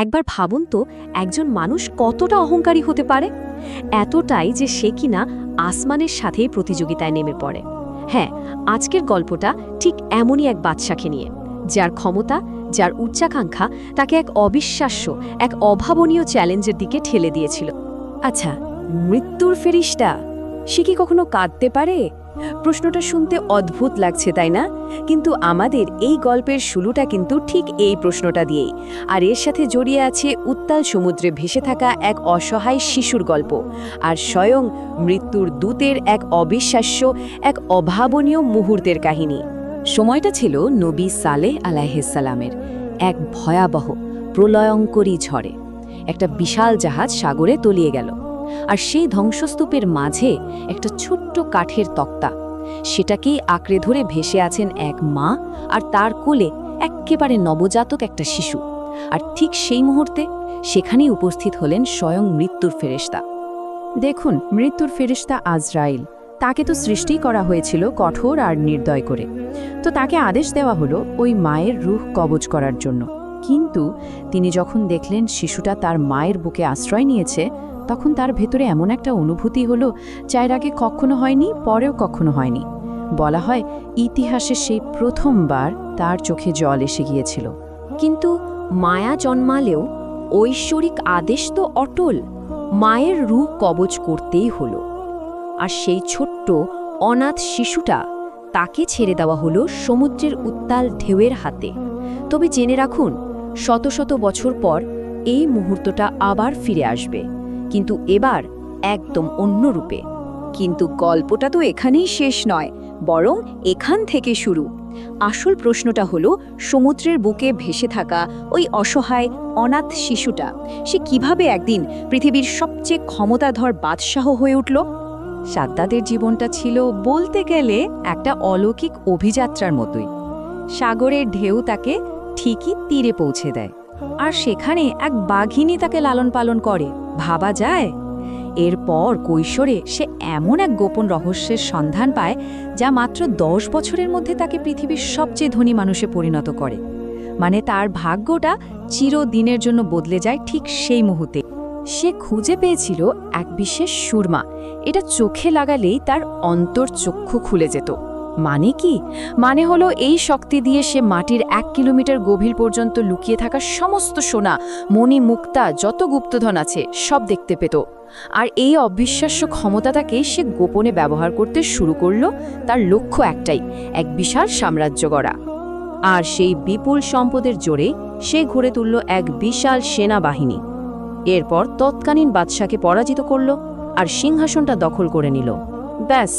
একবার ভাবুন তো, একজন মানুষ কতটা অহংকারী হতে পারে? এতটাই যে সে কিনা আসমানের সাথেই প্রতিযোগিতায় নেমে পড়ে। হ্যাঁ আজকের গল্পটা ঠিক এমনই এক বাদশাকে নিয়ে। যার ক্ষমতা, যার উচ্চাকাঙ্ক্ষা তাকে এক অবিশ্বাস্য, এক অভাবনীয় চ্যালেঞ্জের দিকে ঠেলে দিয়েছিল। আচ্ছা মৃত্যুর ফেরিসটা সে কি কখনো কাঁদতে পারে? প্রশ্নটা শুনতে অদ্ভুত লাগছে, তাই না? কিন্তু আমাদের এই গল্পের শুরুটা কিন্তু ঠিক এই প্রশ্নটা দিয়েই। আর এর সাথে জড়িয়ে আছে উত্তাল সমুদ্রে ভেসে থাকা এক অসহায় শিশুর গল্প আর স্বয়ং মৃত্যুর দূতের এক অবিশ্বাস্য, এক অভাবনীয় মুহূর্তের কাহিনী। সময়টা ছিল নবী সালেহ আলাইসালামের এক ভয়াবহ, প্রলয়ঙ্করী ঝড়ে। একটা বিশাল জাহাজ সাগরে তলিয়ে গেল। আর সেই ধ্বংসস্তূপের মাঝে একটা ছোট্ট কাঠের তক্তা। সেটাকেই আঁকড়ে ধরে ভেসে আছেন এক মা আর তার কোলে এক্কেবারে নবজাতক একটা শিশু। আর ঠিক সেই মুহূর্তে সেখানেই উপস্থিত হলেন স্বয়ং মৃত্যুর ফেরেশতা। দেখুন, মৃত্যুর ফেরেশতা আজরাইল। তাকে তো সৃষ্টি করা হয়েছিল কঠোর আর নির্দয় করে। তো তাকে আদেশ দেওয়া হলো ওই মায়ের রুহ কবজ করার জন্য। কিন্তু তিনি যখন দেখলেন শিশুটা তার মায়ের বুকে আশ্রয় নিয়েছে তখন তার ভেতরে এমন একটা অনুভূতি হলো যার আগে কখনো হয়নি, পরেও কখনো হয়নি। বলা হয় ইতিহাসে সেই প্রথমবার তার চোখে জল এসে গিয়েছিল। কিন্তু মায়া জন্মালেও ঐশ্বরিক আদেশ তো অটল, মায়ের রূপ কবজ করতেই হলো। আর সেই ছোট্ট, অনাথ শিশুটা তাকে ছেড়ে দেওয়া হলো সমুদ্রের উত্তাল ঢেউয়ের হাতে। তবে জেনে রাখুন, শত শত বছর পর এই মুহূর্তটা আবার ফিরে আসবে। কিন্তু এবার একদম অন্য রূপে। কিন্তু গল্পটা তো এখানেই শেষ নয়, বরং এখান থেকে শুরু। আসল প্রশ্নটা হলো, সমুদ্রের বুকে ভেসে থাকা ওই অসহায়, অনাথ শিশুটা, সে কীভাবে একদিন পৃথিবীর সবচেয়ে ক্ষমতাধর বাদশাহ হয়ে উঠল? সাদ্দাদের জীবনটা ছিল বলতে গেলে একটা অলৌকিক অভিযাত্রার মতোই। সাগরের ঢেউ তাকে ঠিকই তীরে পৌঁছে দেয়। আর সেখানে এক বাঘিনী তাকে লালন পালন করে। ভাবা যায়। এরপর কৈশোরে সে এমন এক গোপন রহস্যের সন্ধান পায়, যা মাত্র দশ বছরের মধ্যে তাকে পৃথিবীর সবচেয়ে ধনী মানুষে পরিণত করে। মানে তার ভাগ্যটা চিরদিনের জন্য বদলে যায় ঠিক সেই মুহূর্তে। সে খুঁজে পেয়েছিল এক বিশেষ সুরমা। এটা চোখে লাগালেই তার অন্তর চক্ষু খুলে যেত। মানে কি? মানে হলো এই শক্তি দিয়ে সে মাটির এক কিলোমিটার গভীর পর্যন্ত লুকিয়ে থাকা সমস্ত সোনা, মণি, মুক্তা, যত গুপ্তধন আছে, সব দেখতে পেত। আর এই অবিশ্বাস্য ক্ষমতাটাকে সে গোপনে ব্যবহার করতে শুরু করল তার লক্ষ্য একটাই, এক বিশাল সাম্রাজ্য গড়া। আর সেই বিপুল সম্পদের জোরে সে ঘুরে তুলল এক বিশাল সেনাবাহিনী। এরপর তৎকালীন বাদশাকে পরাজিত করল আর সিংহাসনটা দখল করে নিল। ব্যাস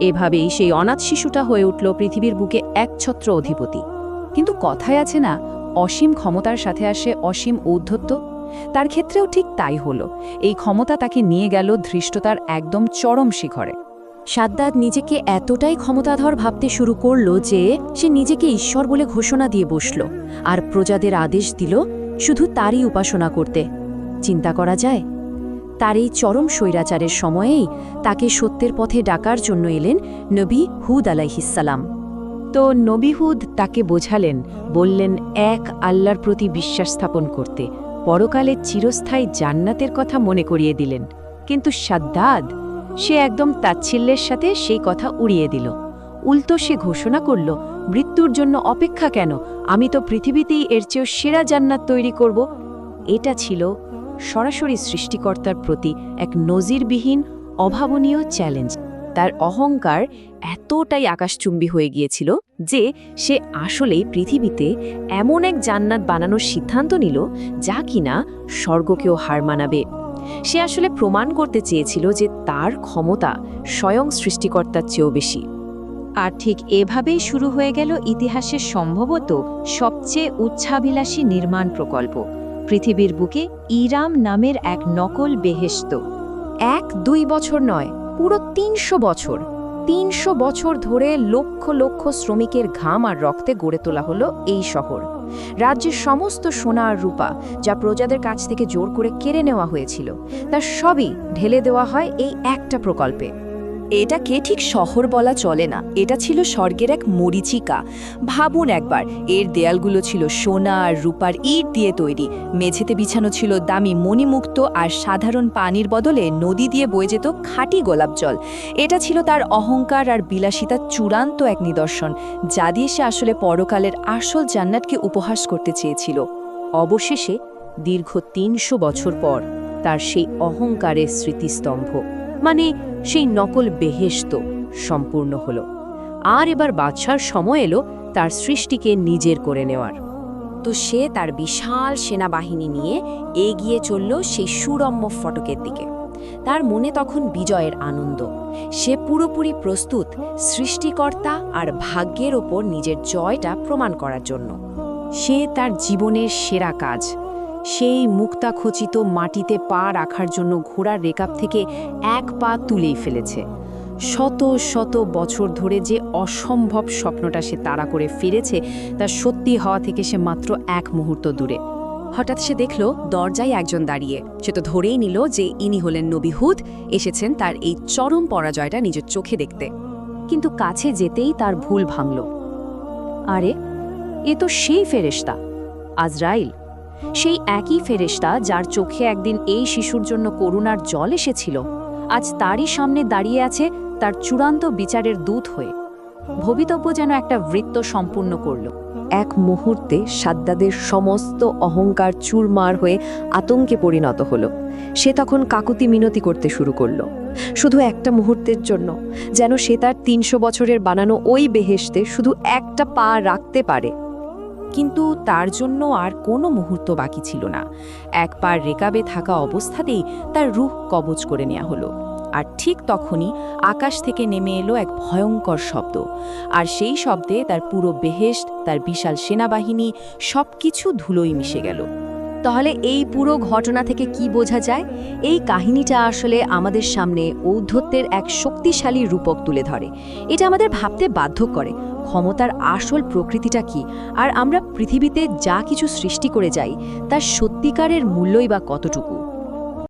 এভাবেই সেই অনাথ শিশুটা হয়ে উঠল পৃথিবীর বুকে একছত্র অধিপতি। কিন্তু কথায় আছে না, অসীম ক্ষমতার সাথে আসে অসীম ঔদ্ধত্য? তার ক্ষেত্রেও ঠিক তাই হলো। এই ক্ষমতা তাকে নিয়ে গেল ধৃষ্টতার একদম চরম শিখরে। সাদ্দাত নিজেকে এতটাই ক্ষমতাধর ভাবতে শুরু করল যে সে নিজেকে ঈশ্বর বলে ঘোষণা দিয়ে বসল আর প্রজাদের আদেশ দিল শুধু তারই উপাসনা করতে। চিন্তা করা যায় তার এই চরম স্বৈরাচারের সময়েই তাকে সত্যের পথে ডাকার জন্য এলেন নবী হুদ আলাইহিসালাম তো নবী হুদ তাকে বোঝালেন, বললেন, এক আল্লাহর প্রতি বিশ্বাস স্থাপন করতে। পরকালে চিরস্থায়ী জান্নাতের কথা মনে করিয়ে দিলেন। কিন্তু সাদ্দাদ, সে একদম তাচ্ছিল্যের সাথে সেই কথা উড়িয়ে দিল। উল্টো সে ঘোষণা করল, মৃত্যুর জন্য অপেক্ষা কেন? আমি তো পৃথিবীতেই এর চেয়েও সেরা জান্নাত তৈরি করব। এটা ছিল সরাসরি সৃষ্টিকর্তার প্রতি এক নজিরবিহীন, অভাবনীয় চ্যালেঞ্জ তার অহংকার এতটাই আকাশচুম্বী হয়ে গিয়েছিল যে সে আসলেই পৃথিবীতে এমন এক জান্নাত বানানোর সিদ্ধান্ত নিল যা কিনা স্বর্গকেও হার মানাবে। সে আসলে প্রমাণ করতে চেয়েছিল যে তার ক্ষমতা স্বয়ং সৃষ্টিকর্তার চেয়েও বেশি। আর ঠিক এভাবেই শুরু হয়ে গেল ইতিহাসের সম্ভবত সবচেয়ে উচ্ছাভিলাষী নির্মাণ প্রকল্প। পৃথিবীর বুকে ইরাম নামের এক নকল বেহেস্ত এক, দুই বছর নয়, পুরো তিনশো বছর। তিনশো বছর ধরে লক্ষ লক্ষ শ্রমিকের ঘাম আর রক্তে গড়ে তোলা হলো এই শহর। রাজ্যের সমস্ত সোনা আর রূপা, যা প্রজাদের কাছ থেকে জোর করে কেড়ে নেওয়া হয়েছিল, তার সবই ঢেলে দেওয়া হয় এই একটা প্রকল্পে। এটাকে ঠিক শহর বলা চলে না। এটা ছিল স্বর্গের এক মরিচিকা। ভাবুন একবার, এর দেয়ালগুলো ছিল সোনা আর রূপার ইট দিয়ে তৈরি। মেঝেতে বিছানো ছিল দামি মণিমুক্ত আর সাধারণ পানির বদলে নদী দিয়ে বয়ে যেত খাঁটি গোলাপ জল। এটা ছিল তার অহংকার আর বিলাসিতার চূড়ান্ত এক নিদর্শন, যা দিয়ে সে আসলে পরকালের আসল জান্নাতকে উপহাস করতে চেয়েছিল। অবশেষে, দীর্ঘ তিনশো বছর পর, তার সেই অহংকারের স্মৃতিস্তম্ভ। মানে সেই নকল বেহেশত সম্পূর্ণ হল। আর এবার বাদশার সময় এলো তার সৃষ্টিকে নিজের করে নেওয়ার। তো সে তার বিশাল সেনাবাহিনী নিয়ে এগিয়ে চলল সেই সুরম্য ফটকের দিকে। তার মনে তখন বিজয়ের আনন্দ। সে পুরোপুরি প্রস্তুত সৃষ্টিকর্তা আর ভাগ্যের ওপর নিজের জয়টা প্রমাণ করার জন্য। সে তার জীবনের সেরা কাজ সেই মুক্তাখচিত মাটিতে পা রাখার জন্য ঘোড়ার রেকাব থেকে এক পা তুলেই ফেলেছে। শত শত বছর ধরে যে অসম্ভব স্বপ্নটা সে তাড়া করে ফিরেছে, তা সত্যি হওয়া থেকে সে মাত্র এক মুহূর্ত দূরে। হঠাৎ সে দেখল, দরজায় একজন দাঁড়িয়ে। সে তো ধরেই নিল যে ইনি হলেন নবিহুদ এসেছেন তার এই চরম পরাজয়টা নিজের চোখে দেখতে। কিন্তু কাছে যেতেই তার ভুল ভাঙল। আরে, এ তো সেই ফেরেশতা, আজরাইল। সেই একই ফেরেশতা যার চোখে একদিন এই শিশুর জন্য করুণার জল এসেছিল, আজ তারই সামনে দাঁড়িয়ে আছে তার চূড়ান্ত বিচারের দূত হয়ে। ভবিতব্য যেন একটা বৃত্ত সম্পূর্ণ করল। এক মুহূর্তে সাদ্দাদের সমস্ত অহংকার চুরমার হয়ে আতঙ্কে পরিণত হলো। সে তখন কাকুতি মিনতি করতে শুরু করল। শুধু একটা মুহূর্তের জন্য, যেন সে তার তিনশো বছরের বানানো ওই বেহেশতে শুধু একটা পা রাখতে পারে। কিন্তু তার জন্য আর কোনো মুহূর্ত বাকি ছিল না। একবার রেকাবে থাকা অবস্থাতেই তার রুহ কবজ করে নেওয়া হলো। আর ঠিক তখনই আকাশ থেকে নেমে এলো এক ভয়ঙ্কর শব্দ। আর সেই শব্দে তার পুরো বেহেস্ট তার বিশাল সেনাবাহিনী সব কিছু ধুলোই মিশে গেল। তাহলে এই পুরো ঘটনা থেকে কি বোঝা যায়? এই কাহিনীটা আসলে আমাদের সামনে ঔদ্ধত্যের এক শক্তিশালী রূপক তুলে ধরে। এটা আমাদের ভাবতে বাধ্য করে, ক্ষমতার আসল প্রকৃতিটা কি? আর আমরা পৃথিবীতে যা কিছু সৃষ্টি করে যাই, তার সত্যিকারের মূল্যই বা কতটুকু?